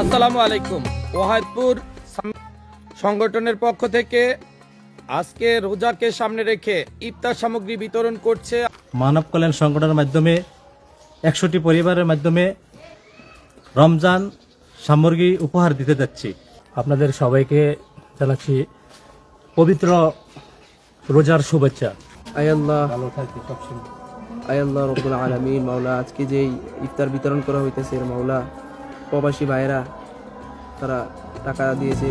আসসালামু আলাইকুম। ওহায়দপুর সংগঠনের পক্ষ থেকে আজকে রোজাকে সামনে রেখে ইফতার সামগ্রী বিতরণ করছে মানব কল্যাণ সংগঠনের মাধ্যমে একশোটি পরিবারের মাধ্যমে রমজান সামগ্রী উপহার দিতে যাচ্ছি। আপনাদের সবাইকে জানাচ্ছি পবিত্র রোজার শুভেচ্ছা। আয় আল্লাহ। ভালো থাকি সবসময় আয় আল্লাহ রব্বুল আলমিন। মাওলা আজকে যেই ইফতার বিতরণ করা হইতেছে মাওলা প্রবাসী ভাইয়েরা তারা টাকা দিয়েছে।